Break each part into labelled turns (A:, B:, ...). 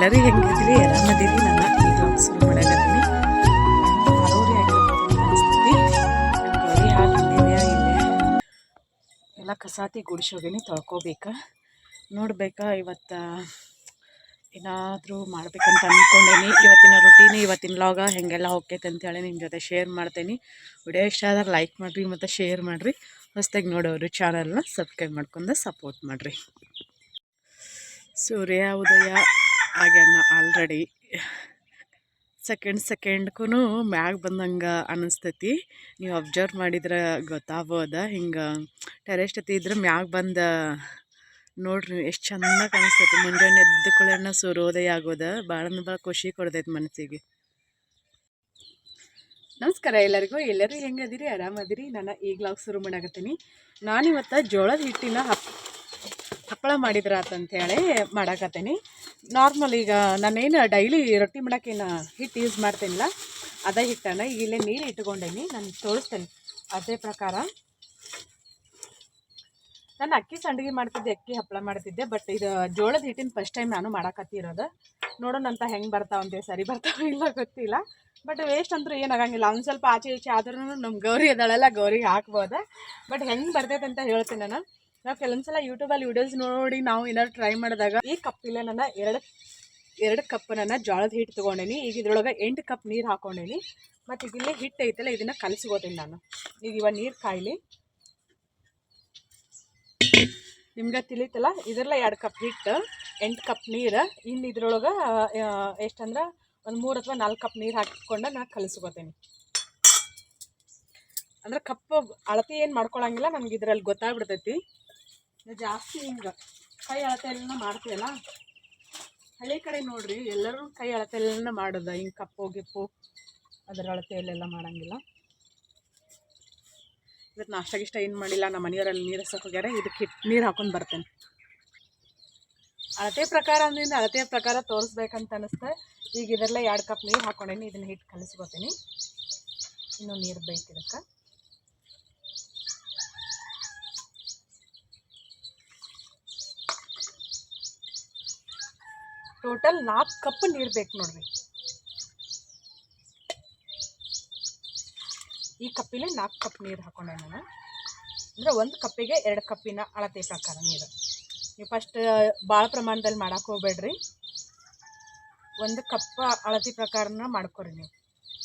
A: ಎಲ್ಲರೂ ಹೆಂಗಿದ್ರಿ ಆರಾಮದಿರಿ ನಾನು ಈ ಬ್ಲಾಗ್ ಶುರು ಮಾಡಕತ್ತೀನಿ. ಆಗಿರ್ಬೋದು ಎಲ್ಲ ಕಸಾತಿ ಗುಡಿಸೋಗೇನಿ ತೊಳ್ಕೊಬೇಕಾ. ನೋಡ್ಬೇಕಾ ಇವತ್ತು ಏನಾದರೂ ಮಾಡ್ಬೇಕಂತ ಅಂದ್ಕೊಂಡೇನಿ ಇವತ್ತಿನ ರುಟೀನ್ ಇವತ್ತಿನ ಲಾಗ ಹೆಂಗೆಲ್ಲ ಹೋಗ್ತೈತೆ ಅಂತೇಳಿ ನಿಮ್ಮ ಜೊತೆ ಶೇರ್ ಮಾಡ್ತೀನಿ. ವಿಡಿಯೋ ಇಷ್ಟ ಆದ್ರೆ ಲೈಕ್ ಮಾಡಿರಿ, ಮತ್ತು ಶೇರ್ ಮಾಡಿರಿ. ಹೊಸ್ದಾಗಿ ನೋಡೋರು ಚಾನಲ್ನ ಸಬ್ಸ್ಕ್ರೈಬ್ ಮಾಡ್ಕೊಂಡು ಸಪೋರ್ಟ್ ಮಾಡಿರಿ. ಸೂರ್ಯ, ಉದಯ ಆಗ್ಯಾನ ಆಲ್ರೆಡಿ ಸೆಕೆಂಡ್ ಸೆಕೆಂಡ್ಗೂ ಮ್ಯಾಗ ಬಂದಂಗೆ ಅನ್ನಿಸ್ತೈತಿ ನೀವು ಅಬ್ಸರ್ವ್ ಮಾಡಿದ್ರೆ ಗೊತ್ತಾಗ್ಬೋದ. ಹಿಂಗೆ ಟೆರೆಸ್ಟ್ ಹತ್ತಿ ಇದ್ರೆ ಮ್ಯಾಗ ಬಂದ ನೋಡ್ರಿ ಎಷ್ಟು ಚೆನ್ನಾಗಿ ಕಾಣಿಸ್ತೈತಿ ಮುಂಜಾನೆ ಎದ್ದ ಕೂಡಲೇ ಸೂರ್ಯೋದಯ ಆಗೋದ. ಭಾಳ ಭಾಳ ಖುಷಿ ಕೊಡ್ತೈತಿ ಮನಸ್ಸಿಗೆ. ನಮಸ್ಕಾರ ಎಲ್ಲರಿಗೂ. ಎಲ್ಲರೂ ಹೆಂಗದಿರಿ ಆರಾಮದಿರಿ ನಾನು ಈಗಲಾಗ ಶುರು ಮಾಡಕತ್ತೀನಿ. ನಾನಿವತ್ತು ಜೋಳದ ಹಿಟ್ಟಿನ ಹಪ್ ಹಪ್ಪಳ ಮಾಡಿದ್ರ ಹೇಳಿ ಮಾಡಾಕತ್ತೀನಿ. ನಾರ್ಮಲ್ ಈಗ ನಾನೇನು ಡೈಲಿ ರೊಟ್ಟಿ ಮಾಡೋಕ್ಕೇನು ಹಿಟ್ಟು ಯೂಸ್ ಮಾಡ್ತೀನಿಲ್ಲ. ಅದೇ ಹಿಟ್ಟನ್ನು ಈಗ ಇಲ್ಲೇ ನೀರು ಇಟ್ಕೊಂಡೇನಿ, ನಾನು ತೋರಿಸ್ತೇನೆ ಅದೇ ಪ್ರಕಾರ ನಾನು ಅಕ್ಕಿ ಸಂಡಿಗೆ ಮಾಡ್ತಿದ್ದೆ, ಅಕ್ಕಿ ಹಪ್ಪಳ ಮಾಡ್ತಿದ್ದೆ ಬಟ್ ಇದು ಜೋಳದ ಹಿಟ್ಟಿನ ಫಸ್ಟ್ ಟೈಮ್ ನಾನು ಮಾಡಕತ್ತಿರೋದು. ನೋಡೋಣ ಅಂತ ಹೆಂಗೆ ಬರ್ತಾವಂತೆ ಸರಿ ಬರ್ತಾವ ಇಲ್ಲ ಗೊತ್ತಿಲ್ಲ. ಬಟ್ ವೇಸ್ಟ್ ಅಂತೂ ಏನಾಗಂಗಿಲ್ಲ ಒಂದು ಸ್ವಲ್ಪ ಆಚೆ ಈಚೆ ಆದ್ರೂ ನಮ್ಮ ಗೌರಿ ಅದಳೆಲ್ಲ ಗೌರಿಗೆ ಹಾಕ್ಬೋದು. ಬಟ್ ಹೆಂಗೆ ಬರ್ತೈತೆ ಅಂತ ಹೇಳ್ತೀನಿ ನಾನು. ನಾವು ಕೆಲವೊಂದ್ಸಲ ಯೂಟ್ಯೂಬಲ್ಲಿ ವಿಡಿಯೋಸ್ ನೋಡಿ ನಾವು ಏನಾದ್ರು ಟ್ರೈ ಮಾಡಿದಾಗ ಈ ಕಪ್ಪಿಲ್ಲ ನನ್ನ ಎರಡು ಎರಡು ಕಪ್ ನನ್ನ ಜೋಳದ ಹಿಟ್ಟು ತೊಗೊಂಡೇನಿ. ಈಗ ಇದ್ರೊಳಗೆ ಎಂಟು ಕಪ್ ನೀರು ಹಾಕೊಂಡೇನಿ. ಮತ್ತು ಇದಿಲ್ಲೇ ಹಿಟ್ಟು ಐತಲ್ಲ, ಇದನ್ನು ಕಲಸ್ಕೋತೀನಿ ನಾನು. ಈಗ ಇವಾಗ ನೀರು ಕಾಯಿಲಿ. ನಿಮ್ಗೆ ತಿಳಿತಲ್ಲ, ಇದ್ರಲ್ಲ ಎರಡು ಕಪ್ ಹಿಟ್ಟು ಎಂಟು ಕಪ್ ನೀರು. ಇನ್ನು ಇದ್ರೊಳಗೆ ಎಷ್ಟಂದ್ರೆ ಒಂದು ಮೂರು ಅಥವಾ ನಾಲ್ಕು ಕಪ್ ನೀರು ಹಾಕಿಕೊಂಡು ನಾನು ಕಲಸ್ಕೋತೀನಿ. ಅಂದ್ರೆ ಕಪ್ಪು ಅಳತೆ ಏನು ಮಾಡ್ಕೊಳಂಗಿಲ್ಲ, ನಮ್ಗೆ ಇದರಲ್ಲಿ ಗೊತ್ತಾಗ್ಬಿಡ್ತೈತಿ. ಜಾಸ್ತಿ ಹಿಂಗೆ ಕೈ ಅಳತೆ ಎಲ್ಲ ಮಾಡ್ತೀವಲ್ಲ ಹಳೆ ಕಡೆ ನೋಡ್ರಿ, ಎಲ್ಲರೂ ಕೈ ಅಳತೆ ಮಾಡೋದ, ಹಿಂಗೆ ಕಪ್ಪು, ಗಿಪ್ಪು, ಅದರ ಅಳತೆಯಲ್ಲೆಲ್ಲ ಮಾಡಂಗಿಲ್ಲ. ಇವತ್ತು ನಾಷ್ಟ ಗಿಷ್ಟ ಏನು ಮಾಡಿಲ್ಲ, ನಮ್ಮ ಮನೆಯವರಲ್ಲಿ ನೀರು ಹಸಕ್ಕೆ ಹೋಗ್ಯಾರ, ಇದಕ್ಕೆ ಹಿಟ್ಟು ನೀರು ಹಾಕೊಂಡು ಬರ್ತೇನೆ. ಅಳತೆ ಪ್ರಕಾರ ಅಂದಿಂದ ಅಳತೆ ಪ್ರಕಾರ ತೋರಿಸ್ಬೇಕಂತ ಅನಿಸ್ತೆ. ಈಗ ಇದರಲ್ಲೇ ಎರಡು ಕಪ್ ನೀರು ಹಾಕೊಂಡೇನಿ, ಇದನ್ನು ಹಿಟ್ಟು ಕಲಿಸ್ಕೊತೀನಿ. ಇನ್ನೂ ನೀರು ಬೇಕು ಟೋಟಲ್ ನಾಲ್ಕು ಕಪ್ ನೀರು ಬೇಕು ನೋಡ್ರಿ. ಈ ಕಪ್ಪಿನ ನಾಲ್ಕು ಕಪ್ ನೀರು ಹಾಕೊಂಡೆ ನಾನು. ಅಂದರೆ ಒಂದು ಕಪ್ಪಿಗೆ ಎರಡು ಕಪ್ಪಿನ ಅಳತೆ ಪ್ರಕಾರ ನೀರು. ನೀವು ಫಸ್ಟ್ ಭಾಳ ಪ್ರಮಾಣದಲ್ಲಿ ಮಾಡೋಕೆ ಹೋಗ್ಬೇಡ್ರಿ. ಒಂದು ಕಪ್ಪ ಅಳತೆ ಪ್ರಕಾರನ ಮಾಡ್ಕೊರಿ ನೀವು.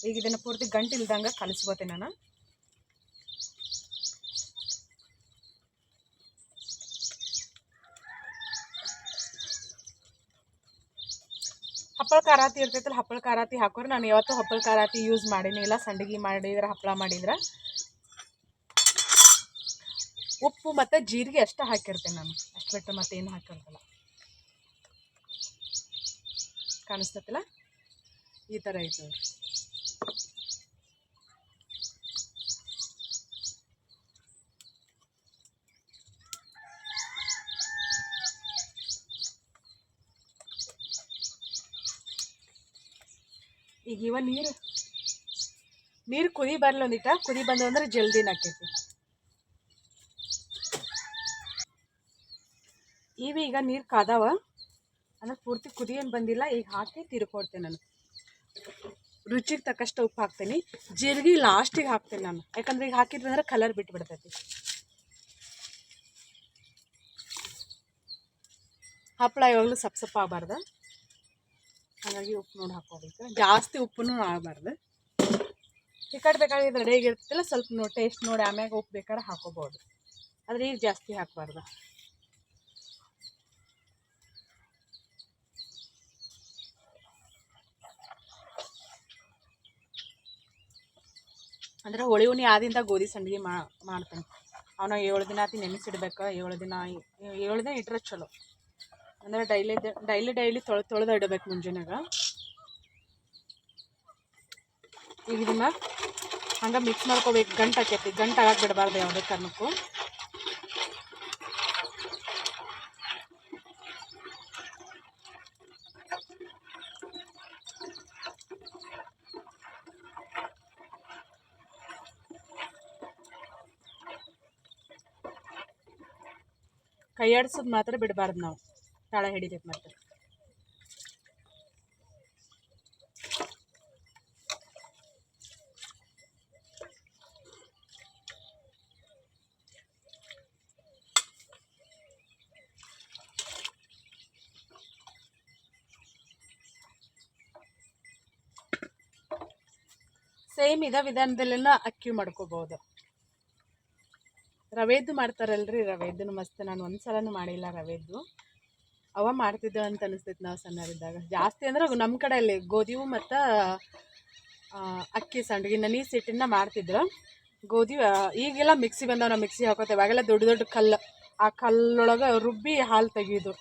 A: ಈಗ ಇದನ್ನು ಪೂರ್ತಿ ಗಂಟು ಇಲ್ದಂಗೆ ಕಲಿಸ್ಕೋತೀನಿ ನಾನು. ಹಪ್ಪಳ ಕಾರಾತಿ ಇರ್ತೈತಲ್ಲ, ಹಪ್ಪಳ ಕಾರಾತಿ ಹಾಕೋರು ನಾನು ಯಾವತ್ತೂ ಹಪ್ಪಳ ಕಾರಾತಿ ಯೂಸ್ ಮಾಡೀನಿ. ಇಲ್ಲ ಸಂಡಿಗೆ ಮಾಡಿದ್ರೆ, ಹಪ್ಪಳ ಮಾಡಿದ್ರೆ. ಉಪ್ಪು ಮತ್ತು ಜೀರಿಗೆ ಅಷ್ಟೇ ಹಾಕಿರ್ತೇನೆ ನಾನು. ಅಷ್ಟು ಬಿಟ್ಟು ಮತ್ತೇನು ಹಾಕಿರ್ತಲ್ಲ ಕಾಣಿಸ್ತೈತಲ್ಲ? ಈ ಥರ ಐತೆ ಈಗ ಇವ ನೀರು ನೀರು ಕುದಿ ಬರಲಿ ಒಂದಿಟ ಕುದಿ ಬಂದು ಅಂದ್ರೆ ಜಲ್ದಿನ ಆಕೈತಿ ಇವು ಈಗ ನೀರು ಕಾದಾವ ಅಂದ್ರೆ ಪೂರ್ತಿ ಕುದಿ ಏನು ಬಂದಿಲ್ಲ, ಈಗ ಹಾಕಿ ತಿರ್ಕೊಡ್ತೇನೆ ನಾನು. ರುಚಿಗೆ ತಕ್ಕಷ್ಟು ಉಪ್ಪು ಹಾಕ್ತೀನಿ, ಜೀರಿಗೆ ಲಾಸ್ಟಿಗೆ ಹಾಕ್ತೇನೆ ನಾನು. ಯಾಕಂದ್ರೆ ಈಗ ಅಂದ್ರೆ ಕಲರ್ ಬಿಟ್ಬಿಡ್ತೈತಿ. ಹಪ್ಪಳ ಯಾವಾಗಲೂ ಸಪ್ ಸಪ್ಪ ಆಗಬಾರ್ದು. ಹಾಗಾಗಿ ಉಪ್ಪು ನೋಡಿ ಹಾಕೋಬೇಕು ಜಾಸ್ತಿ ಉಪ್ಪು ಆಗಬಾರ್ದು ಚಿಕಟ್ ಬೇಕಾದ್ರೆ ರೆಡಿ ಆಗಿರ್ತಲ್ಲ ಸ್ವಲ್ಪ ನೋಡಿ ಟೇಸ್ಟ್ ನೋಡಿ ಆಮ್ಯಾಗ ಉಪ್ಪು ಬೇಕಾದ್ರೆ ಹಾಕೋಬೋದು ಆದರೆ ಈಗ ಜಾಸ್ತಿ ಹಾಕಬಾರ್ದು. ಅಂದ್ರೆ ಹೋಳಿ ಹುಣ್ಣಿ ಆದಿಂದ ಗೋಧಿ ಸಂಡಿಗೆ ಮಾಡ್ತೇನೆ. ಅವನ ಏಳು ದಿನ ಆತಿ ನೆನೆಸಿಡ್ಬೇಕು ಏಳು ದಿನ ಏಳು ದಿನ ಇಟ್ಟರೆ ಚಲೋ. ಅಂದರೆ ಡೈಲಿ ಡೈಲಿ ಡೈಲಿ ತೊಳೆ, ತೊಳೆದು ಇಡಬೇಕು ಮುಂಜಾನಾಗ. ಈಗ ಇದನ್ನ ಹಂಗೆ ಮಿಕ್ಸ್ ಮಾಡ್ಕೋಬೇಕು, ಗಂಟು ಹಾಕೈತಿ ಗಂಟು ಆಗಕ್ಕೆ ಬಿಡಬಾರ್ದು ಯಾವುದೇ ಕಾರಣಕ್ಕೂ. ಕೈ ಆಡಿಸೋದು ಮಾತ್ರ ಬಿಡಬಾರ್ದು ನಾವು. ತಾಳ ಹಿಡಿಬೇಕು ಮತ್ತೆ. ಸೇಮ್ ಇದ ವಿಧಾನದಲ್ಲೆಲ್ಲ ಅಕ್ಕಿ ಮಾಡ್ಕೋಬಹುದು ರವೆದ್ದು ಮಾಡ್ತಾರಲ್ರಿ ರವೆದ್ದು ಮಸ್ತ್. ನಾನು ಒಂದು ಮಾಡಿಲ್ಲ ರವೆದ್ದು. ಅವ ಮಾಡ್ತಿದ್ದೆ ಅಂತ ಅನಿಸ್ತೈತೆ ನಾವು ಸಣ್ಣರಿದ್ದಾಗ ಜಾಸ್ತಿ ಅಂದ್ರೆ ನಮ್ಮ ಕಡೆಯಲ್ಲಿ ಗೋಧಿವು ಮತ್ತು ಅಕ್ಕಿ ಸಂಡ್ಗಿ ನನಿ ಸಿಟ್ಟಿನ ಮಾಡ್ತಿದ್ರು. ಗೋಧಿ ಈಗೆಲ್ಲ ಮಿಕ್ಸಿ ಬಂದವ ನಾವು ಮಿಕ್ಸಿ ಹಾಕೋತೇವೆ. ಅವಾಗೆಲ್ಲ ದೊಡ್ಡ ದೊಡ್ಡ ಕಲ್ಲು, ಆ ಕಲ್ಲೊಳಗೆ ರುಬ್ಬಿ ಹಾಲು ತೆಗಿಯೋದು.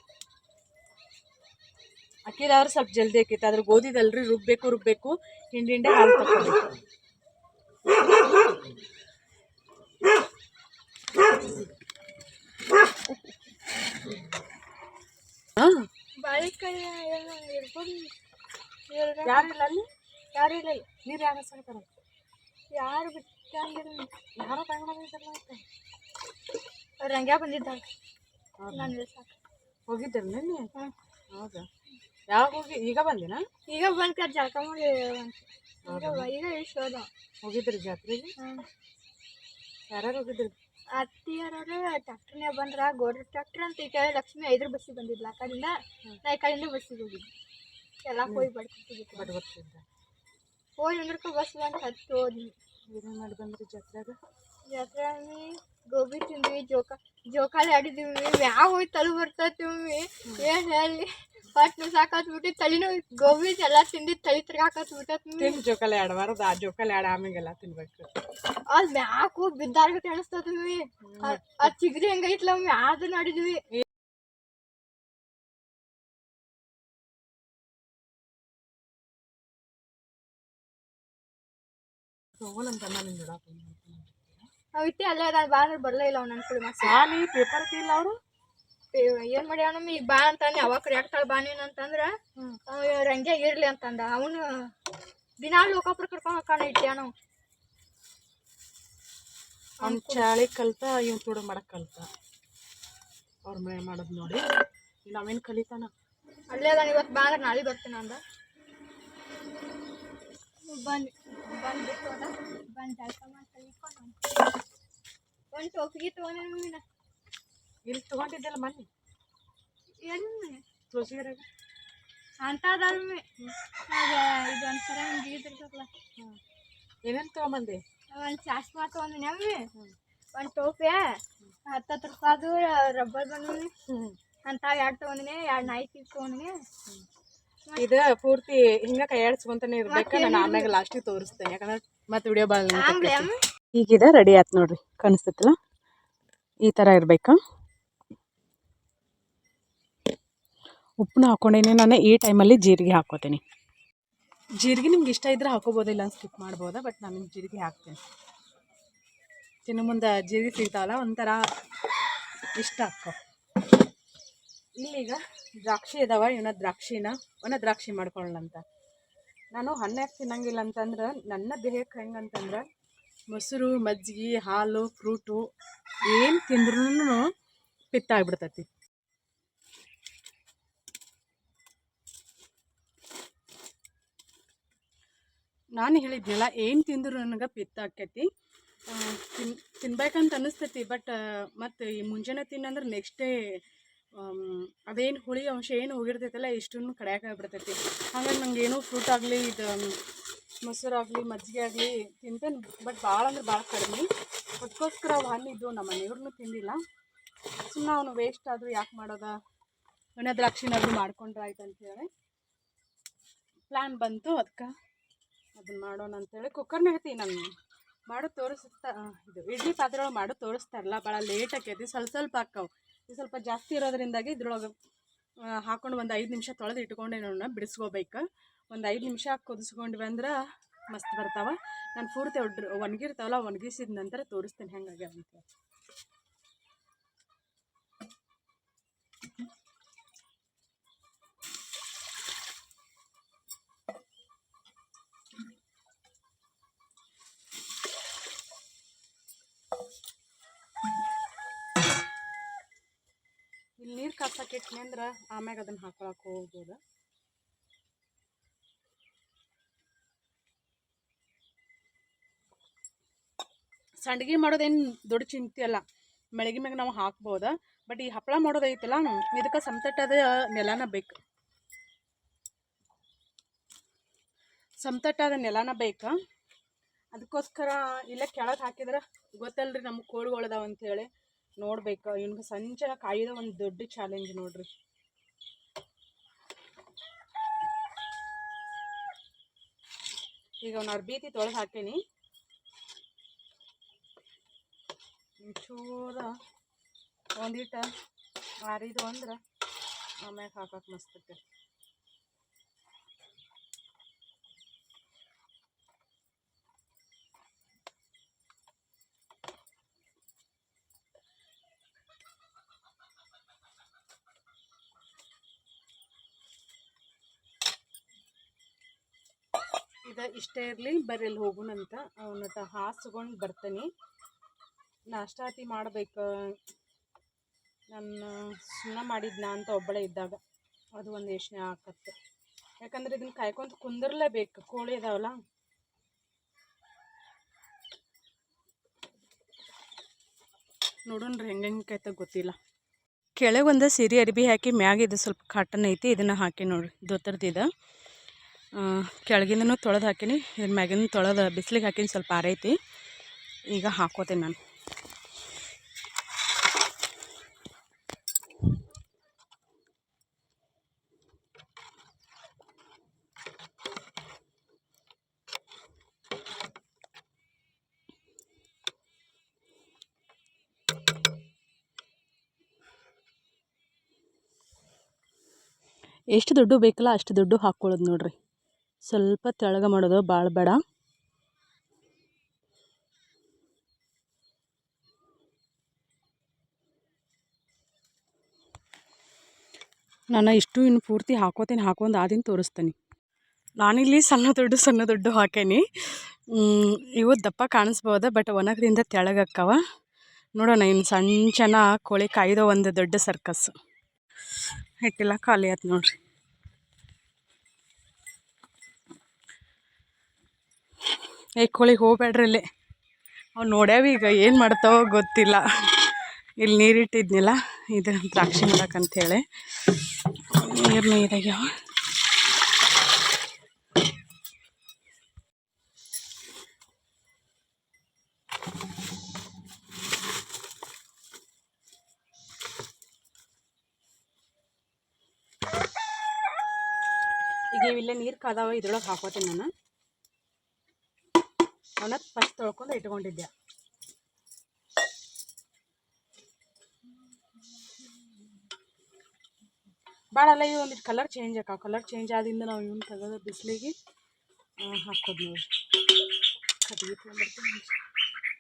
A: ಅಕ್ಕಿದಾದ್ರೆ ಸ್ವಲ್ಪ ಜಲ್ದಿ ಆಕೈತೆ ಆದ್ರೆ ಗೋಧಿದಲ್ರಿ ರುಬ್ಬಬೇಕು ರುಬ್ಬಬೇಕು ಹಿಂಡಿ ಹಿಂಡಿ ಹಾಲು ತಗೋಬೇಕು ಹಾಂ
B: ಬಾಳಿಕಾಯಿ ಇರ್ಬೋದು
A: ಯಾರಿಲ್ಲ ಅಲ್ಲಿ
B: ಯಾರು ಇಲ್ಲ
A: ನೀರು ಯಾರು ಹಸ್ಕೊಳ್ತಾರ
B: ಯಾರು ಬಿಟ್ಟಂಗಿಲ್ಲ
A: ಯಾರೋ ತಗೊಂಡೋಗಿದ್ದಾರಲ್ಲ ಮತ್ತೆ
B: ಅವ್ರು ಹಂಗೆ ಬಂದಿದ್ದಾರೆ ನಾನು ಇಳ್ಸಾಕ
A: ಹೋಗಿದ್ದರು ನಿನ್ನೆ
B: ಹ್ಞೂ
A: ಹೌದಾ ಯಾವಾಗ ಹೋಗಿ ಈಗ ಬಂದಿನ
B: ಈಗ ಬಂದು ಕರ್ ಜಳಕ ಮಾಡಿ ಈಗ ಈಗ ಇಷ್ಟು ಹೋದ
A: ಹೋಗಿದ್ರಿ ಜಾತ್ರೆಗೆ
B: ಹ್ಞೂ
A: ಯಾರ್ಯಾರು ಹೋಗಿದ್ರಿ
B: ಅತ್ತಿಯರವ್ರು ಟ್ಯಾಕ್ಟ್ರಿನೇ ಬಂದ್ರ ಗೋಡ್ರ ಟ್ಯಾಕ್ಟ್ರ್ ಅಂತ ಈ ಕಡೆ ಲಕ್ಷ್ಮಿ ಐದ್ರ ಬಸ್ಸಿಗೆ ಬಂದಿದ್ಲ. ಆ ಕಡೆಯಿಂದ ನಾ ಈ ಕಡೆಯಿಂದ ಬಸ್ಸಿಗೆ ಹೋಗಿದ್ವಿ ಎಲ್ಲ ಹೋಗಿ ಬಡ್ಕೊತಿದ್ದೆ.
A: ಬಟ್ ಬರ್ತಿದ್ದ
B: ಹೋಗಿ ಅಂದ್ರಕ್ಕೆ ಬಸ್ ಬಂದು ಹತ್ತು ಹೋದ್ವಿ
A: ಏನೇನು ಮಾಡಿ ಬಂದ್ರಿ ಜಾತ್ರೆಗೆ
B: ಜಾತ್ರೆ ಗೋಬಿ ತಿಂದ್ವಿ ಜೋಕ ಜೋಕಾಲಿ ಆಡಿದ್ವಿ ಮ್ಯಾಗ ಹೋಗಿ ತಲೆ ಬರ್ತೈತಿ ಮಮ್ಮಿ. ಏನ್ ಹೇಳಿ ಫಸ್ಟ್ ಸಾಕಾತ್ ಬಿಟ್ಟು ತಲಿನೂ ಗೋಬಿ ಎಲ್ಲ ತಿಂದಿ ತಲೆ ತಿರ್ಗಾಕತ್ಬಿಟ್ಟು
A: ತಿನ್ ಜೋಕಾಲಿ ಆಡಬಾರ್ದು ಆ ಜೋಕಾಲಿ ಆಡ ಆಮೇಲೆಲ್ಲ ತಿನ್ಬೇಕು.
B: ಅದ್ ಮ್ಯಾಕು ಹೋಗಿ ಬಿದ್ದಾರ್ಗತ್ತೆ ಅನಿಸ್ತದ ಮಮ್ಮಿ. ಆ ಚಿಗ್ರಿ ಹೆಂಗೈತ್ಲ ಒಮ್ಮೆ ಅದನ್ನ ಆಡಿದ್ವಿ.
A: ನಾನು ನಿಂಗೆ
B: ನಾವ್ ಇಟ್ಟೆ ಅಲ್ಲೇ ಅದ ಬಾ ಅಂದ್ರೆ ಬರಲೇ ಇಲ್ಲ ಅವ್ನು ನನ್ನ ಮತ್ತೆ ಮಾಸ
A: ಸಾಲಿ ಪೇಪರ್ ಇಲ್ಲ ಅವರು?
B: ಏನ್ ಮಾಡ್ಯಾವ ನಮ್ಮ ಈಗ ಬಾ ಅಂತಾನೆ ಅವಾಗ ಕರೆಯಾಗ್ತಾಳ ಬಾ ನೀನು ಅಂತಂದ್ರ ರಂಗೆ ಇರ್ಲಿ ಅಂತಂದ ಅವನು ದಿನಾ ಲೋಕಾಪುರ ಕರ್ಕೊಂಡು ಹೋಗ್ತಾನ ಇಟ್ಟೆ ನಾವು
A: ಅವ್ನು. ಚಾಳಿ ಕಲ್ತ ಇವ್ನು ಕೂಡ ಮಾಡಕ್ ಕಲ್ತ. ಅವ್ರ ಮೇ ಮಾಡೋದು ನೋಡಿ. ನಾವೇನು ಕಲಿತಾನ?
B: ಅಲ್ಲೇ ಅದಾನ ಇವತ್ತು ಬಾ ಅಂದ್ರೆ ನಾಳೆ ಬರ್ತೀನಿ ಅಂದ. ಬಂದು ಬಂದ್ಬಿಟ್ಟು ಬಂದು ಜಳಕ ಮಾಡಿ ಕಲಿಕೊಂಡು ಒಂದು ಟೋಪಿಗೆ ತೊಗೊಂಡ
A: ಇಲ್ಲಿ ತಗೊಂಡಿದ್ದೆಲ್ಲ ಮೊನ್ನೆ.
B: ಎಲ್ಲಿ
A: ತುಳಸಿಗೆರೆಗೆ
B: ಇದು ಇದಿರ್ತಲ್ಲ
A: ಏನೇನು ತೊಗೊಂಬಂದೆ?
B: ಒಂದು ಚಾಸ್ಮಾ ತೊಗೊಂಡು ಅಮ್ಮಿ. ಒಂದು ಟೋಪಿ ಹತ್ತತ್ತು ರೂಪಾಯ್ದು ರಬ್ಬರ್ ಬಂದಿನಿ. ಅಂತ ಎರಡು ತೊಗೊಂಡಿನಿ ಎರಡು ನೈಟಿ ತೊಗೊಂಡಿನಿ.
A: ಇದು ಪೂರ್ತಿ ಹಿಂಗ ಕೈ ಆಡ್ಸ್ಕೊಂತಾನೆ ಇರ್ಬೇಕು ನಾನು ಆಮ್ಯಾಗ ಲಾಸ್ಟಿಗೆ ತೋರಿಸ್ತೇನೆ ಯಾಕಂದ್ರೆ ಮತ್ತೆ ವಿಡಿಯೋ ಭಾಳ ಈಗಿದ ರೆಡಿ ಆಯ್ತು ನೋಡ್ರಿ ಕಾಣಿಸ್ತೈತಲ್ಲ? ಈ ಥರ ಇರಬೇಕು. ಉಪ್ಪನ್ನ ಹಾಕೊಂಡೇನೆ ನಾನು ಈ ಟೈಮಲ್ಲಿ ಜೀರಿಗೆ ಹಾಕೋತೀನಿ. ಜೀರಿಗೆ ನಿಮ್ಗೆ ಇಷ್ಟ ಇದ್ರೆ ಹಾಕೋಬೋದಿಲ್ಲ ಸ್ಕಿಪ್ ಮಾಡ್ಬೋದಾ ಬಟ್ ನಾನು ಜೀರಿಗೆ ಹಾಕ್ತೀನಿ. ತಿನ್ನು ಮುಂದೆ ಜೀರಿಗೆ ಸಿಗ್ತಾವಲ್ಲ ಒಂಥರ ಇಷ್ಟ ಹಾಕೋ ಇಲ್ಲೀಗ ದ್ರಾಕ್ಷಿ ಇದಾವೆ ಇವನ ದ್ರಾಕ್ಷಿನ, ಒಣ ದ್ರಾಕ್ಷಿ ಮಾಡ್ಕೊಳ್ಳಂತ ನಾನು ಹಣ್ಣು ಯಾಕೆ ತಿನ್ನಂಗಿಲ್ಲ ಅಂತಂದ್ರೆ ನನ್ನ ದೇಹಕ್ಕೆ ಹೆಂಗಂತಂದ್ರೆ, ಮೊಸರು, ಮಜ್ಜಿಗೆ, ಹಾಲು, ಫ್ರೂಟು ಏನು ತಿಂದ್ರೂ ಪಿತ್ತ ಆಗ್ಬಿಡ್ತೈತಿ ನಾನು ಹೇಳಿದ್ನಲ್ಲ, ಏನು ತಿಂದ್ರು ನನಗೆ ಪಿತ್ತ ಆಕೈತಿ ತಿನ್, ತಿನ್ಬೇಕಂತ ಅನಿಸ್ತೈತಿ ಬಟ್ ಮತ್ತು ಈ ಮುಂಜಾನೆ ತಿನ್ನಂದ್ರೆ ನೆಕ್ಸ್ಟ್ ಡೇ ಅದೇನು ಹುಳಿ ಅಂಶ ಏನು ಹೋಗಿರ್ತೈತಲ್ಲ ಇಷ್ಟನ್ನು ಕಡಿಯಾಕಾಗ್ಬಿಡ್ತೈತಿ ಹಾಗಾಗಿ ನಂಗೆ ಏನೂ ಫ್ರೂಟ್ ಆಗಲಿ, ಇದು ಮೊಸರಾಗಲಿ ಮಜ್ಜಿಗೆ ಆಗಲಿ ತಿಂತೇನೆ ಬಟ್ ಭಾಳ ಅಂದ್ರೆ ಭಾಳ ಕಡಿಮೆ. ಅದಕ್ಕೋಸ್ಕರ ಅವು ಹಣ್ಣಿದ್ದು ನಮ್ಮ ಮನೆಯವ್ರನ್ನೂ ತಿಂದಿಲ್ಲ. ಸುಮ್ಮನೆ ಅವನು ವೇಸ್ಟ್ ಆದರೂ ಯಾಕೆ ಮಾಡೋದ? ಒಣ ದ್ರಾಕ್ಷಿನಾದ್ರೂ ಮಾಡ್ಕೊಂಡ್ರೆ ಆಯ್ತು ಅಂತೇಳಿ ಪ್ಲ್ಯಾನ್ ಬಂತು ಅದಕ್ಕೆ ಅದನ್ನ ಮಾಡೋಣ ಅಂತೇಳಿ ಕುಕ್ಕರ್ನಾಗ ಐತಿ ನಾನು. ಮಾಡೋ ತೋರಿಸ್ತಾ ಇದು ಇಡ್ಲಿ ಪಾತ್ರೆ ಒಳಗೆ ಮಾಡೋ ತೋರಿಸ್ತಾರಲ್ಲ ಭಾಳ ಲೇಟ್ ಆಕೈತಿ, ಸ್ವಲ್ಪ ಸ್ವಲ್ಪ ಹಾಕ್ಕವು ಇದು ಸ್ವಲ್ಪ ಜಾಸ್ತಿ ಇರೋದ್ರಿಂದಾಗಿ ಇದ್ರೊಳಗೆ ಹಾಕೊಂಡು ಒಂದು ಐದು ನಿಮಿಷ ತೊಳೆದು ಇಟ್ಕೊಂಡೇನೋ ಬಿಡಿಸ್ಕೋಬೇಕು. ಒಂದು ಐದು ನಿಮಿಷ ಕುದಿಸ್ಕೊಂಡ್ವಿ ಅಂದ್ರೆ ಮಸ್ತ್ ಬರ್ತಾವೆ. ನಾನು ಪೂರ್ತಿ ಒಡ್ರು, ಒಣಗಿರ್ತಾವಲ್ಲ, ಒಣಗಿಸಿದ ನಂತರ ತೋರಿಸ್ತೇನೆ ಹೆಂಗಾಗ್ಯಾವ ಅಂತ ಕಾಸಕ್ಕೆ ಇಟ್ನಿ ಅಂದ್ರೆ ಆಮ್ಯಾಗ ಅದನ್ನು ಹಾಕೊಳಕ್ಕೆ ಹೋಗ್ಬೋದು? ಸಂಡ್ಗಿ ಮಾಡೋದೇನು ದೊಡ್ಡ ಚಿಂತೆ ಅಲ್ಲ. ಮೆಳಗಿ ಮ್ಯಾಗ ನಾವು ಹಾಕ್ಬೋದು, ಬಟ್ ಈ ಹಪ್ಪಳ ಮಾಡೋದೈತಲ್ಲ ಇದಕ್ಕೆ ಸಮತಟ್ಟಾದ ನೆಲನ ಬೇಕು. ಸಮತಟ್ಟಾದ ನೆಲನ ಬೇಕು. ಅದಕ್ಕೋಸ್ಕರ ಇಲ್ಲೇ ಕೆಳಗೆ ಹಾಕಿದ್ರೆ ಗೊತ್ತಲ್ರಿ ನಮ್ಮ ಕೋಳುಗಳದಾವ ಅಂತೇಳಿ ನೋಡ್ಬೇಕು. ಇವ್ನಿಗೆ ಸಂಚನ ಕಾಯಿದ ಒಂದು ದೊಡ್ಡ ಚಾಲೆಂಜ್ ನೋಡ್ರಿ. ಈಗ ಅವ್ನ ಅರ್ಬೀತಿ ತೊಳೆದು ಹಾಕೇನಿ. ಚೂರ ಒಂದಿಟ ಆರಿದು ಅಂದ್ರೆ ಆಮ್ಯಾಗ ಹಾಕಕ್ಕೆ ಮಸ್ತೈತೆ ಇದು ಇಷ್ಟೇ ಇರಲಿ, ಬರ್ರಿ ಹೋಗುಣಂತ ಅವನತ ಹಾಸ್ಕೊಂಡು ಬರ್ತೀನಿ. ನಾಷ್ಟಾತಿ ಮಾಡ್ಬೇಕು ನನ್ನ ಸುಮ್ಮನೆ ಮಾಡಿದ್ನ ಅಂತ ಒಬ್ಬಳೆ ಇದ್ದಾಗ. ಅದು ಒಂದು ಯೋಚನೆ ಆಕತ್ತೆ ಯಾಕಂದ್ರೆ ಇದನ್ನ ಕಾಯ್ಕೊಂತ ಕುಂದಿರ್ಲೇಬೇಕು, ಕೋಳಿ ಇದಾವಲ್ಲ ನೋಡೋಣ್ರಿ ಹೆಂಗೆ ಹೆಂಗೆ ಗೊತ್ತಿಲ್ಲ. ಕೆಳಗೊಂದು ಸೀರೆ ಅರಿಬಿ ಹಾಕಿ ಮ್ಯಾಗ ಇದು ಸ್ವಲ್ಪ ಕಾಟನ್ ಐತಿ, ಇದನ್ನು ಹಾಕಿ ನೋಡ್ರಿ. ದೋತರ್ದಿದ ಕೆಳಗಿಂದನೂ ತೊಳೆದು ಹಾಕೀನಿ. ಇದ್ರ ಮ್ಯಾಗಿನ ತೊಳೆದು ಬಿಸಿಲಿಗೆ ಹಾಕೀನಿ, ಸ್ವಲ್ಪ ಆರೈತಿ. ಈಗ ಹಾಕೋತೀನಿ ನಾನು. ಎಷ್ಟು ದುಡ್ಡು ಬೇಕಲ್ಲ ಅಷ್ಟು ದುಡ್ಡು ಹಾಕ್ಕೊಳ್ಳೋದು ನೋಡ್ರಿ. ಸ್ವಲ್ಪ ತೆಳಗೆ ಮಾಡೋದು ಭಾಳ ಬೇಡ. ನಾನು ಇಷ್ಟು ಇನ್ನು ಪೂರ್ತಿ ಹಾಕೋತೀನಿ, ಹಾಕೊಂಡು ಆದಿನ ತೋರಿಸ್ತೀನಿ. ನಾನಿಲ್ಲಿ ಸಣ್ಣ ದೊಡ್ಡ ಸಣ್ಣ ದೊಡ್ಡ ಹಾಕೇನಿ. ಇವು ದಪ್ಪ ಕಾಣಿಸ್ಬೋದ, ಬಟ್ ಒಣಗದಿಂದ ತೆಳಗಕ್ಕವ ನೋಡೋಣ ಇನ್ನು ಸಣ್ಣ ಕೋಳಿ ಕಾಯ್ದೋ ಒಂದು ದೊಡ್ಡ ಸರ್ಕಸ್ ಹಿಟ್ಟಿಲ್ಲ, ಖಾಲಿ ಆಯ್ತು ನೋಡ್ರಿ. ಏ, ಕೋಳಿಗೆ ಹೋಗ್ಬೇಡ್ರಿ ಇಲ್ಲಿ ಅವ್ನು ನೋಡ್ಯಾವ ಈಗ ಏನು ಮಾಡ್ತಾವೋ ಗೊತ್ತಿಲ್ಲ. ಇಲ್ಲಿ ನೀರಿಟ್ಟಿದ್ನಿಲ್ಲ ಇದು ದ್ರಾಕ್ಷಿ ಮಾಡಕ್ಕಂಥೇಳಿ ನೀರು ನೀರಾಗ್ಯಾವ. ಈಗ ಇಲ್ಲೇ ನೀರು ಕಾದಾವ, ಇದ್ರೊಳಗೆ ಹಾಕೋತೀನಿ ನಾನು. ಅವನ್ನ ಫಸ್ಟ್ ತೊಳ್ಕೊಂಡು ಇಟ್ಕೊಂಡಿದ್ದೆ. ಭಾಳ ಇವು ಒಂದಿಷ್ಟು ಕಲರ್ ಚೇಂಜ್ ಆಕಾವ ಕಲರ್ ಚೇಂಜ್ ಆದಿಂದ ನಾವು ಇವನ್ನ ತೆಗೆದು ಬಿಸಿಲಿಗೆ ಹಾಕೋದು ನೋಡಿ. ಕಟ್ಟಿಗೆ ತೊಗೊಂಡ್ಬರ್ತೀವಿ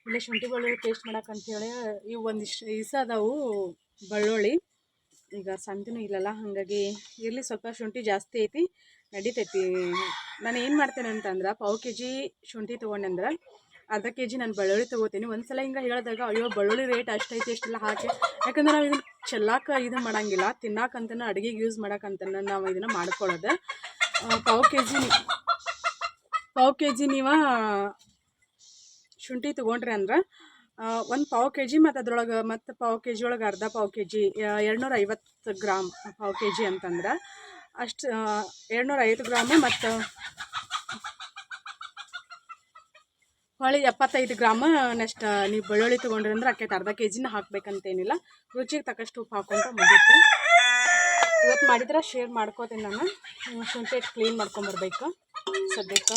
A: ಇಲ್ಲೇ ಶುಂಠಿ ಬೆಳ್ಳುಳ್ಳಿ ಪೇಸ್ಟ್ ಮಾಡಕ್ಕಂತೇಳಿ ಇವು ಒಂದಿಷ್ಟು ಇಸ ಅದಾವು ಬೆಳ್ಳುಳ್ಳಿ. ಈಗ ಸಂತಿನೂ ಇಲ್ಲಲ್ಲ, ಹಾಗಾಗಿ ಇರಲಿ ಸ್ವಲ್ಪ ಶುಂಠಿ ಜಾಸ್ತಿ ಐತಿ. ನಡಿತೈತಿ. ನಾನು ಏನು ಮಾಡ್ತೇನೆ ಅಂತಂದ್ರೆ ಪಾವು ಕೆ ಜಿ ಶುಂಠಿ ತೊಗೊಂಡೆ ಅಂದ್ರೆ ಅರ್ಧ ಕೆ ಜಿ ನಾನು ಬೆಳ್ಳುಳ್ಳಿ ತೊಗೋತೀನಿ. ಒಂದು ಸಲ ಹಿಂಗೆ ಹೇಳಿದಾಗ ಅಯ್ಯೋ ಬೆಳ್ಳುಳ್ಳಿ ರೇಟ್ ಅಷ್ಟೈತಿ ಅಷ್ಟೆಲ್ಲ ಹಾಕಿ ಯಾಕಂದ್ರೆ ನಾವು ಇದನ್ನು ಚೆಲ್ಲಾಕ ಇದು ಮಾಡಂಗಿಲ್ಲ. ತಿನ್ನಾಕಂತನ ಅಡುಗೆಗೆ ಯೂಸ್ ಮಾಡೋಕ್ಕಂತನೂ ನಾವು ಇದನ್ನು ಮಾಡ್ಕೊಳ್ಳೋದು ಪಾವು ಕೆ ಜಿ ಪಾವು ಕೆ ಜಿ ನೀವು ಶುಂಠಿ ತೊಗೊಂಡ್ರಿ ಅಂದ್ರೆ ಒಂದು ಪಾವು ಕೆ ಜಿ ಮತ್ತು ಅದ್ರೊಳಗೆ ಮತ್ತು ಪಾವು ಕೆ ಜಿ ಒಳಗೆ ಅರ್ಧ ಪಾವು ಕೆ ಜಿ ಎರಡುನೂರ ಐವತ್ತು ಗ್ರಾಮ್ ಪಾವು ಕೆ ಜಿ ಅಂತಂದ್ರೆ ಅಷ್ಟು ಎರಡುನೂರ ಐವತ್ತು ಗ್ರಾಮು ಮತ್ತು ಹೊಳಿ ಎಪ್ಪತ್ತೈದು ಗ್ರಾಮ್ ನೆಕ್ಸ್ಟ್ ನೀವು ಬೆಳ್ಳುಳ್ಳಿ ತೊಗೊಂಡ್ರಿ ಅಂದ್ರೆ ಅಕ್ಕೈತೆ ಅರ್ಧ ಕೆ ಜಿನ ಹಾಕ್ಬೇಕಂತೇನಿಲ್ಲ. ರುಚಿಗೆ ತಕ್ಕಷ್ಟು ಉಪ್ಪು ಹಾಕೊಂಡು ಮುಗೀತು. ಇವತ್ತು ಮಾಡಿದ್ರೆ ಶೇರ್ ಮಾಡ್ಕೋತೀನಿ ನಾನು. ಶುಂಠಿ ಕ್ಲೀನ್ ಮಾಡ್ಕೊಂಬರ್ಬೇಕು ಸದ್ಯಕ್ಕೆ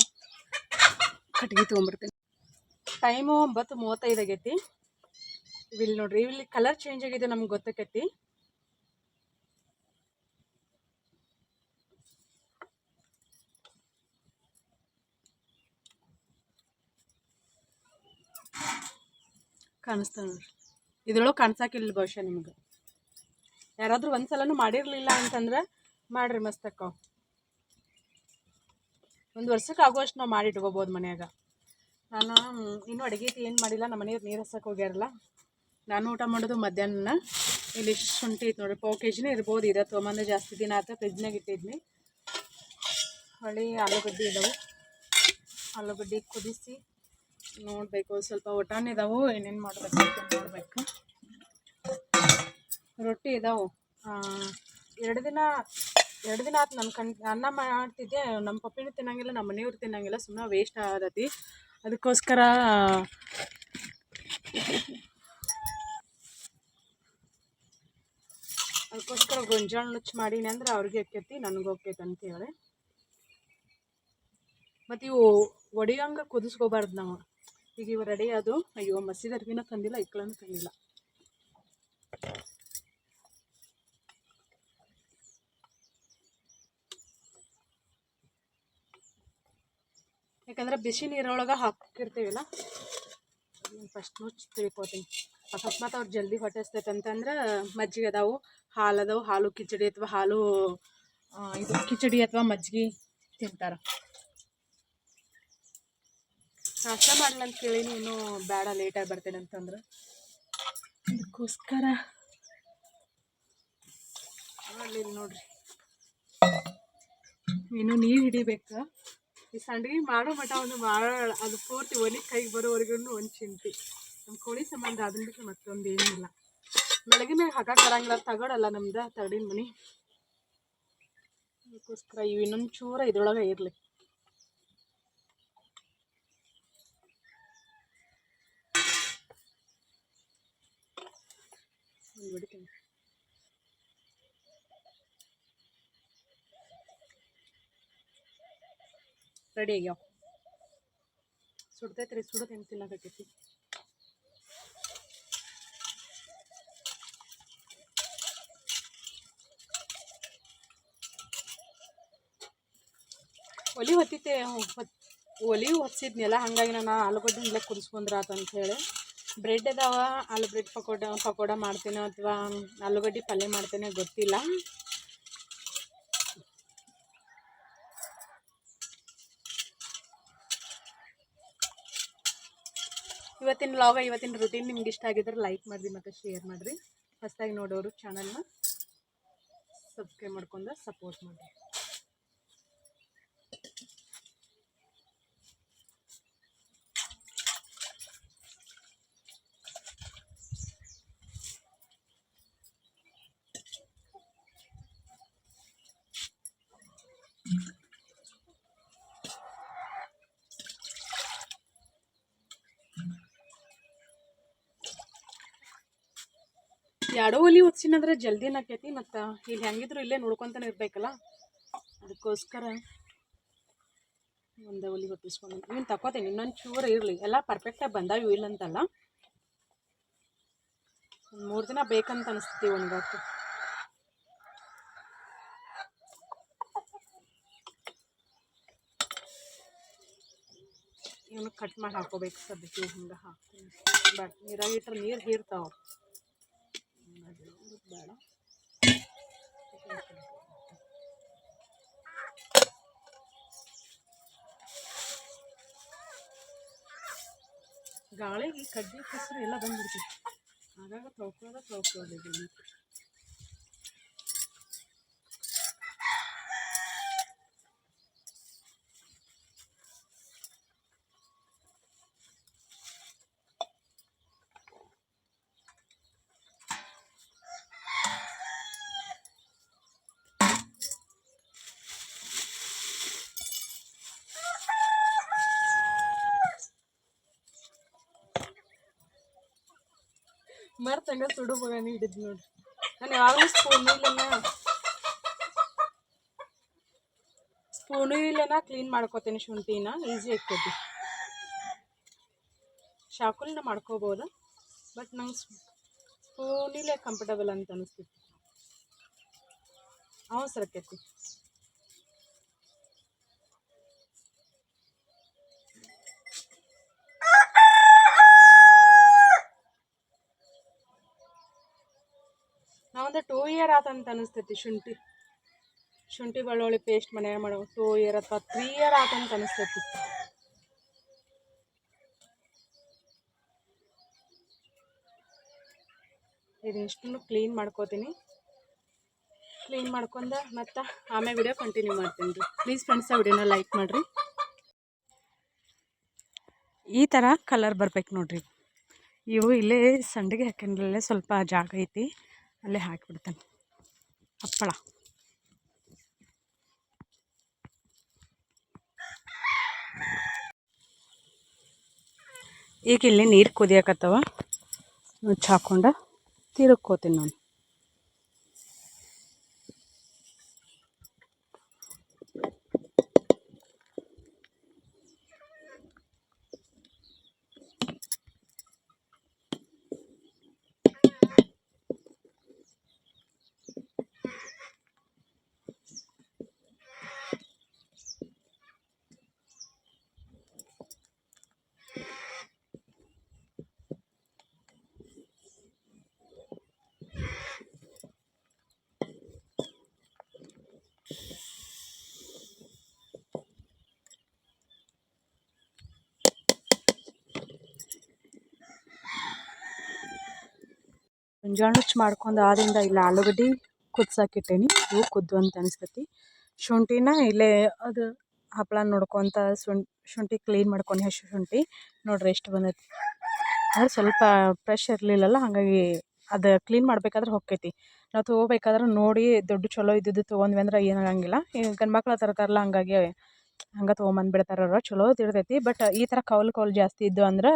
A: ಕಟ್ಗೆ ತೊಗೊಂಬರ್ತೀನಿ ಟೈಮು ಒಂಬತ್ತು ಮೂವತ್ತೈದು ಆಗೈತಿ. ಇಲ್ಲಿ ನೋಡ್ರಿ, ಇಲ್ಲಿ ಕಲರ್ ಚೇಂಜ್ ಆಗಿದೆ ನಮ್ಗೆ ಗೊತ್ತಾಕೈತಿ. ಕಾಣಿಸ್ತಾ ನೋಡ್ರಿ ಇದ್ರೊಳಗೆ ಕಾಣಿಸಾಕಿಲ್ಲ ಬಹುಶಃ ನಿಮ್ಗೆ. ಯಾರಾದರೂ ಒಂದು ಸಲನೂ ಮಾಡಿರಲಿಲ್ಲ ಅಂತಂದ್ರೆ ಮಾಡಿರಿ ಮಸ್ತ್ ಅಕ್ಕ. ಒಂದು ವರ್ಷಕ್ಕೆ ಆಗುವಷ್ಟು ನಾವು ಮಾಡಿ ಇಟ್ಕೋಬೋದು ಮನ್ಯಾಗ. ನಾನು, ಇನ್ನು ಇನ್ನೂ ಅಡುಗೆ ಏನು ಮಾಡಿಲ್ಲ, ನಮ್ಮ ಮನೆಯವ್ರು ನೀರು ಹಸಕ್ಕೆ ಹೋಗ್ಯಾರಲ್ಲ. ನಾನು ಊಟ ಮಾಡೋದು ಮಧ್ಯಾಹ್ನ ಇಲ್ಲಿ ಶುಂಠಿ ಇತ್ತು ನೋಡಿರಿ, ಪಾವು ಕೆ ಜಿನೇ ಇರ್ಬೋದು, ಇದೆ ತೊಗೊಂಬಂದು ಜಾಸ್ತಿ ದಿನ ಆತ ಫ್ರಿಜ್ನಾಗ ಇಟ್ಟಿದ್ನಿ. ಹೊಳ್ಳಿ ಆಲೂಗಡ್ಡೆ ಇದಾವೆ. ಆಲೂಗಡ್ಡೆ ಕುದಿಸಿ ನೋಡಬೇಕು, ಸ್ವಲ್ಪ ಒಟಾನ್ ಇದಾವೆ, ಏನೇನು ಮಾಡ್ಬೇಕು ಅಂತ ನೋಡಬೇಕು. ರೊಟ್ಟಿ ಇದಾವೆ. ಎರಡು ದಿನ ಎರಡು ದಿನ ಆತು ನನ್ನ ಕಣ್, ಅನ್ನ ಮಾಡ್ತಿದ್ದೆ ನಮ್ಮ ಪಪ್ಪಿನೂ ತಿನ್ನಂಗಿಲ್ಲ ನಮ್ಮ ಮನೆಯವ್ರು ತಿನ್ನಂಗಿಲ್ಲ ಸುಮ್ಮನೆ ವೇಸ್ಟ್ ಆಗತ್ತಿ ಅದಕ್ಕೋಸ್ಕರ ಅದಕ್ಕೋಸ್ಕರ ಗೊಂಜಾಳ ನುಚ್ಚು ಮಾಡೀನಿ ಅಂದ್ರೆ ಅವ್ರಿಗೆ ಆಕೈತಿ ನನಗೆ ಹೋಗ್ತೈತೆ ಅಂತೇಳಿ ಮತ್ತು ಇವು ಒಡಿಯಂಗೆ ಕುದಿಸ್ಕೋಬಾರ್ದು ನಾವು. ಈಗ ಇವು ರೆಡಿ ಅದು. ಅಯ್ಯೋ, ಮಸೀದ್ ಅರ್ವಿನ ತಂದಿಲ್ಲ ಇಕ್ಕಳನ್ನು ತಂದಿಲ್ಲ. ಯಾಕಂದ್ರೆ ಬಿಸಿ ನೀರೊಳಗೆ ಹಾಕಿರ್ತೀವಲ್ಲ ಫಸ್ಟ್ ನುಚ್ಚು ತಿಳ್ಕೊತೀನಿ. ಅಕಸ್ಮಾತ್ ಅವ್ರು ಜಲ್ದಿ ಹೊಟ್ಟಿಸ್ತೈತೆ ಅಂತಂದ್ರೆ ಮಜ್ಜಿಗೆ ಅದಾವು ಹಾಲು ಅದಾವು ಹಾಲು ಕಿಚಡಿ ಅಥವಾ ಹಾಲು ಇದು ಕಿಚಡಿ ಅಥವಾ ಮಜ್ಜಿಗೆ ತಿಂತಾರೆ. ನಾಷ್ಟ ಮಾಡಲ್ಲ ಅಂತ ನೀನು ಇನ್ನೂ ಬೇಡ ಲೇಟಾಗಿ ಬರ್ತೇನೆ ಅಂತಂದ್ರೆ. ಅದಕ್ಕೋಸ್ಕರ ಅಲ್ಲಿ ನೋಡ್ರಿ. ಇನ್ನು ನೀರು ಹಿಡಿಬೇಕು. ಈ ಸಂಡಿಗೆ ಮಾಡೋ ಮಠ ಒಂದು ಮಾಡೋ ಅದು ಪೂರ್ತಿ ಒಲಿ ಕೈಗೆ ಬರೋವರೆಗೂ ಒಂದು ಚಿಂತೆ. ನಮ್ಮ ಕೋಳಿ ಸಂಬಂಧ ಅದನ್ನ ಬಿಟ್ಟು ಮತ್ತೊಂದು ಏನಿಲ್ಲ. ಬೆಳಗ್ಗೆ ಹಾಕಕ್ಕೆ ಬರಂಗಿಲ್ಲ ತಗೊಳಲ್ಲ ನಮ್ದು ತಗಡಿನ ಮನೆ. ಅದಕ್ಕೋಸ್ಕರ ಇವು ಇನ್ನೊಂದು ಚೂರ ಇದ್ರೊಳಗೆ ಇರಲಿ ಒಂದು ಬಿಡ್ತೀನಿ ರೆಡಿ ಆಗ್ಯಾವ. ಸುಡ್ತೈತೆ ರೀ ಸುಡೋದು ತಿನ್ನಬೇಕೈತಿ ಒಲಿ ಹೊತ್ತಿತ್ತೆ ಹೊತ್, ಒಲಿ ಹೊತ್ಸಿದ್ನೆಲ್ಲ ಹಾಗಾಗಿ ನಾನು ಆಲೂಗಡ್ಡೆ ಹಿಂಗೆ ಕುದಿಸ್ಕೊಂಡ್ರ ಅಂತ ಹೇಳಿ. ಬ್ರೆಡ್ ಅದಾವ ಆಲೂ ಬ್ರೆಡ್ ಪಕೋಡ ಪಕೋಡ ಮಾಡ್ತೇನೆ ಅಥವಾ ಆಲೂಗಡ್ಡೆ ಪಲ್ಯ ಮಾಡ್ತೇನೆ ಗೊತ್ತಿಲ್ಲ. ಇವತ್ತಿನ ವ್ಲಾಗ ಇವತ್ತಿನ ರುಟೀನ್ ನಿಮ್ಗೆ ಇಷ್ಟ ಆಗಿದ್ರೆ ಲೈಕ್ ಮಾಡಿರಿ ಮತ್ತು ಶೇರ್ ಮಾಡಿರಿ. ಫಸ್ಟಾಗಿ ನೋಡೋರು ಚಾನಲ್ನ ಸಬ್ಸ್ಕ್ರೈಬ್ ಮಾಡ್ಕೊಂಡು ಸಪೋರ್ಟ್ ಮಾಡಿರಿ. ಎರಡೂ ಒಲಿ ಒತ್ಸಿನಂದ್ರೆ ಜಲ್ದಿನ ಆಕೈತಿ, ಮತ್ತು ಇಲ್ಲಿ ಹೆಂಗಿದ್ರು ಇಲ್ಲೇ ನೋಡ್ಕೊತಾನೆ ಇರಬೇಕಲ್ಲ? ಅದಕ್ಕೋಸ್ಕರ ಒಂದು ಒಲಿ ಒತ್ತಿಸ್ಕೊಂಡು ಇವ್ನು ತಗೋತೀನಿ ಇನ್ನೊಂದು ಚೂರು ಇರಲಿ. ಎಲ್ಲ ಪರ್ಫೆಕ್ಟಾಗಿ ಬಂದಾವು ಇಲ್ಲಂತಲ್ಲ. ಒಂದು ಮೂರು ದಿನ ಬೇಕಂತ ಅನಿಸ್ತೀವಿ ಒಣಗಾಕು ಇವನು ಕಟ್ ಮಾಡಿ ಹಾಕೋಬೇಕು ಸದ್ಯಕ್ಕೆ ಹಿಂಗೆ ಹಾಕ್ತೀನಿ ಬಟ್ ನೀರಾಗಿಟ್ರೆ ನೀರು ಹೀರ್ತಾವೆ. ಬೇಡ ಗಾಳಿಗೆ ಕಡ್ಡಿ ಕೆಸರು ಎಲ್ಲ ಬಂದ್ಬಿಡ್ತೈತಿ ಆಗಾಗ ತೊಳ್ಕೊಳ್ಳೋದ ತೊಳ್ಕೊಳ್ಳೋದು ಮರ್ತಂಗ ಸುಡು ಬಗಾನಿ ಹಿಡಿದ್ ನೋಡ್ರಿ. ನಾನು ಯಾವಾಗಲೂ ಸ್ಪೂನು ಇಲ್ಲನ? ಸ್ಪೂನು ಇಲ್ಲನ ಕ್ಲೀನ್ ಮಾಡ್ಕೋತೀನಿ ಶುಂಠಿನ ಈಸಿ ಆಗ್ತೈತಿ. ಶಾಕುಲ್ನ ಮಾಡ್ಕೋಬೋದು ಬಟ್ ನಂಗೆ ಸ್ಪೂನಿಲ್ಲೇ ಕಂಫರ್ಟಬಲ್ ಅಂತ ಅನಿಸ್ತೈತಿ ಅವಸರ ಇಯರ್ ಆತಂತ ಅನಿಸ್ತೈತಿ ಶುಂಠಿ. ಶುಂಠಿ ಬೆಳ್ಳುಳ್ಳಿ ಪೇಸ್ಟ್ ಮನೆ ಮಾಡೋ ಟೂ ಇಯರ್ ಅಥವಾ ತ್ರೀ ಇಯರ್ ಆತಂತ ಅನಿಸ್ತೈತಿ. ಇದೆಷ್ಟು ಕ್ಲೀನ್ ಮಾಡ್ಕೋತೀನಿ. ಕ್ಲೀನ್ ಮಾಡ್ಕೊಂಡ ಮತ್ತು ಆಮೇಲೆ ವಿಡಿಯೋ ಕಂಟಿನ್ಯೂ ಮಾಡ್ತೀನಿ ರೀ. ಪ್ಲೀಸ್ ಫ್ರೆಂಡ್ಸ್ ಆ ವಿಡಿಯೋನ ಲೈಕ್ ಮಾಡಿರಿ. ಈ ಥರ ಕಲರ್ ಬರ್ಬೇಕು ನೋಡ್ರಿ. ಇವು ಇಲ್ಲೇ ಸಂಡಿಗೆ ಹಾಕೊಂಡ್ರಲ್ಲೇ ಸ್ವಲ್ಪ ಜಾಗ ಐತಿ, ಅಲ್ಲೇ ಹಾಕಿಬಿಡ್ತೇನೆ. ಹಪ್ಪಳ. ಈಗ ಇಲ್ಲಿ ನೀರು ಕುದಿಯಕತ್ತವ. ಮುಚ್ಚಾಕೊಂಡು ತಿರುಗ್ಕೋತೀನಿ ನಾನು. ಮುಂಜಾನೆ ನುಚ್ಚು ಮಾಡ್ಕೊಂಡು ಆದಿಂದ ಇಲ್ಲ, ಆಲೂಗಡ್ಡೆ ಕುದ್ಸಾಕಿಟ್ಟೇನಿ ಇವು ಕುದ್ದು ಅಂತ ಅನಿಸ್ತೈತಿ ಶುಂಠಿನ ಇಲ್ಲೇ ಅದು ಹಪ್ಪಳ ನೋಡ್ಕೊತ ಶುಂಠಿ ಕ್ಲೀನ್ ಮಾಡ್ಕೊಂಡು ಹಸಿ ಶುಂಠಿ ನೋಡ್ರಿ ಎಷ್ಟು ಬಂದೈತಿ. ಅದು ಸ್ವಲ್ಪ ಫ್ರೆಶ್ ಇರಲಿಲ್ಲಲ್ಲ, ಹಾಗಾಗಿ ಅದು ಕ್ಲೀನ್ ಮಾಡ್ಬೇಕಾದ್ರೆ ಹೊಕ್ಕೈತಿ. ನಾವು ತೊಗೋಬೇಕಾದ್ರೆ ನೋಡಿ ದೊಡ್ಡ ಚಲೋ ಇದ್ದಿದ್ದು ತೊಗೊಂಡ್ವಿ ಅಂದ್ರೆ ಏನಾಗಂಗಿಲ್ಲ ಈಗ ಗಂಡು ಮಕ್ಳು ತರ್ತಾರಲ್ಲ, ಹಂಗಾಗಿ ಹಂಗೆ ಅವ್ರು. ಚಲೋ ತಿಳ್ತೈತಿ ಬಟ್ ಈ ಥರ ಕೌಲ್ ಕೌಲ್ ಜಾಸ್ತಿ ಇದ್ದು ಅಂದ್ರೆ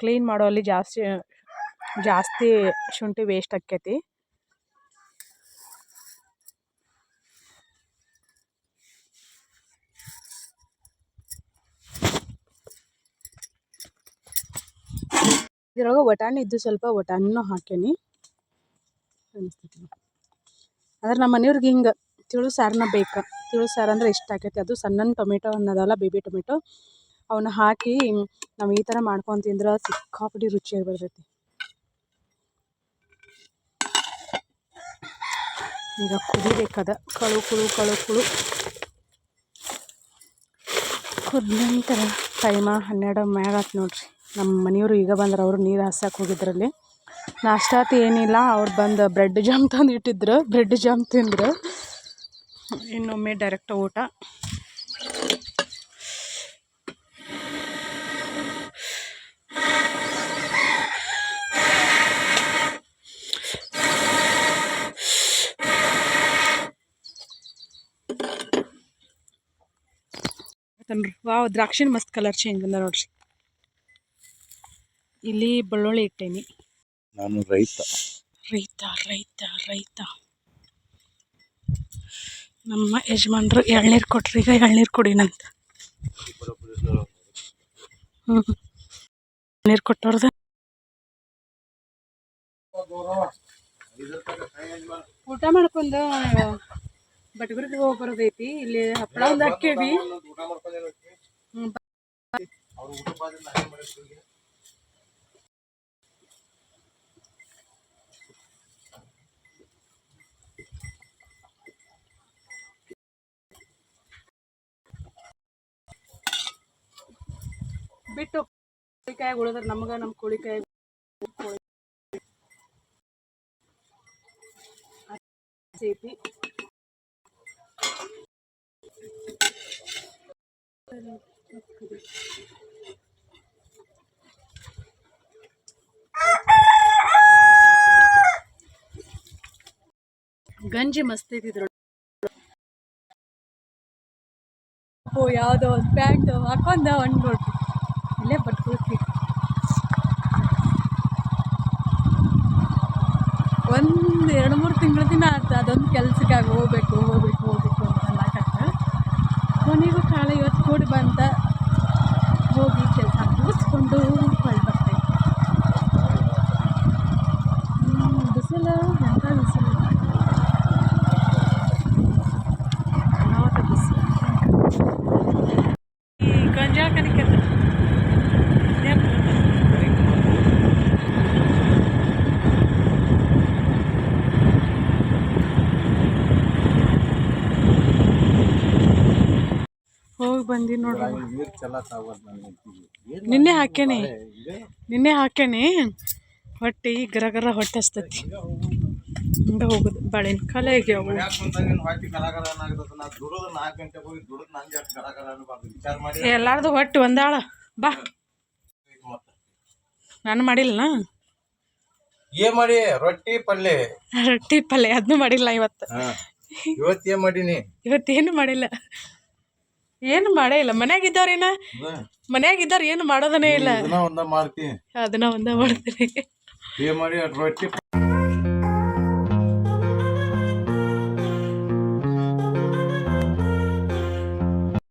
A: ಕ್ಲೀನ್ ಮಾಡೋಲ್ಲಿ ಜಾಸ್ತಿ ಜಾಸ್ತಿ ಶುಂಠಿ ವೇಸ್ಟ್ ಆಕೈತಿ ಇದ್ರೊಳಗೆ ಬಟಾಣಿ ಇದ್ದು ಸ್ವಲ್ಪ ವಟಾಣಿನೂ ಹಾಕೇನಿ. ಆದ್ರೆ ನಮ್ಮ ಮನೆಯವ್ರಿಗೆ ಹಿಂಗೆ ತಿಳು ಸಾರನ್ನ ಬೇಕು. ತಿಳು ಸಾರು ಅಂದ್ರೆ ಇಷ್ಟ ಆಕೈತಿ ಅದು ಸಣ್ಣ ಟೊಮೆಟೊ ಅನ್ನೋದಲ್ಲ, ಬೇಬಿ ಟೊಮೆಟೊ. ಅವನ್ನ ಹಾಕಿ ನಾವು ಈ ಥರ ಮಾಡ್ಕೊಂಡು ತಿಂದ್ರೆ ಸಿಕ್ಕಾಪಟ್ಟಿ ರುಚಿಯಾಗಿ ಬರ್ತೈತಿ ಈಗ ಕುದಿಬೇಕದ ಕಳು, ಕುಳು ಕಳು, ಕುಳು. ಕುದ ನಂತರ ಟೈಮ ಹನ್ನೆರಡು ಮ್ಯಾಗತ್ ನೋಡ್ರಿ. ನಮ್ಮ ಮನೆಯವರು ಈಗ ಬಂದ್ರೆ ಅವರು ನೀರು ಹಾಸಕ್ಕೆ ಹೋಗಿದ್ರಲ್ಲಿ. ನಾಷ್ಟಾತಿ ಏನಿಲ್ಲ, ಅವ್ರು ಬಂದು ಬ್ರೆಡ್ ಜಾಮ್ ತಂದು ಇಟ್ಟಿದ್ರು ಬ್ರೆಡ್ ಜಾಮ್ ತಿಂದ್ರು. ಇನ್ನೊಮ್ಮೆ ಡೈರೆಕ್ಟ್ ಊಟ. ವಾವ್ ದ್ರಾಕ್ಷಿನ ಮಸ್ತ್ ಕಲರ್ ಚೇಂಜ್ ಬಂದ ನೋಡ್ರಿ. ಇಲ್ಲಿ ಬೆಳ್ಳುಳ್ಳಿ ಇಟ್ಟೇನಿ.
C: ನಾನು ರೈತ.
A: ರೈತ ರೈತ ರೈತ. ನಮ್ಮ ಯಜಮಾನ್ರು ಎಳ್ನೀರು ಕೊಟ್ರಿ ಈಗ ಎಳ್ನೀರು ಕುಡಿನಂತ. ಹ್ಞೂ ಎಳ್ನೀರು ಕೊಟ್ಟವ್ರದ. ಊಟ ಮಾಡ್ಕೊಂಡು ಬಟ್ಗುರಿಗೆ ಹೋಗಿ ಬರೋದೈತಿ ಇಲ್ಲಿ ಹಪ್ಪಳ ಒಂದು ಹಾಕೇವಿ ಬಿಟ್ಟು ಕೋಳಿಕಾಯಿ ಉಳಿದ್ರೆ ನಮ್ಗೆ ನಮ್ಮ ಕೋಳಿಕಾಯಿ ಐತಿ ಗಂಜಿ ಮಸ್ತ್ ಇದ್ದಿದ್ರು ಓ, ಯಾವುದೋ ಒಂದು ಪ್ಯಾಂಟು ಹಾಕೊಂಡ ಒಂದು ಇಲ್ಲೇ ಬಟ್ಕೊಳ್ತಿ ಒಂದು ಎರಡು ಮೂರು ತಿಂಗಳ ದಿನ ಆಯ್ತು ಅದೊಂದು ಕೆಲ್ಸಕ್ಕಾಗಿ ಹೋಗ್ಬೇಕು ಹೋಗ್ಬೇಕು ಹೋಗ್ಬೇಕು ಅಂತ ನಾಟಕ ಕೊನೆಗೂ ಕಾಳೆ ಇವತ್ತು ಕೂಡಿ ಬಂತ. ಬಂದಿ ನೋಡ್ರಿ. ನಿನ್ನೆ ಹಾಕೇನಿ ನಿನ್ನೆ ಹಾಕೇನಿ ಹೊಟ್ಟೆ ಗರ ಗರ ಹೊಟ್ಟೆ ಹಸ್ತತಿ. ಹಂಗೆ ಹೋಗುದು. ಬಾಳಿನ ಖಾಲಿ ಆಗ್ಯಾವು ಎಲ್ಲಾರ್ದು ಹೊಟ್ಟೆ ಒಂದಾಳ. ಬಾ. ನಾನು ಮಾಡಿಲ್ಲ
C: ಏನ್ ಮಾಡಿ? ರೊಟ್ಟಿ ಪಲ್ಯ
A: ರೊಟ್ಟಿ ಪಲ್ಯ ಅದನ್ನೂ ಮಾಡಿಲ್ಲ ಇವತ್ತು.
C: ಇವತ್ತೇನು ಇವತ್ತು ಏನ್ ಮಾಡೀನಿ?
A: ಇವತ್ತೇನು ಮಾಡಿಲ್ಲ. ಏನು ಮಾಡೇ ಇಲ್ಲ. ಮನ್ಯಾಗ ಇದ್ದವ್ರೇನ ಮನ್ಯಾಗ ಇದ್ದವ್ರು ಏನು ಮಾಡೋದನೇ ಇಲ್ಲ.
C: ಅದನ್ನ ಒಂದ ಮಾಡ್ತೀನಿ
A: ಅದನ್ನ ಒಂದ ಮಾಡ್ತೀನಿ.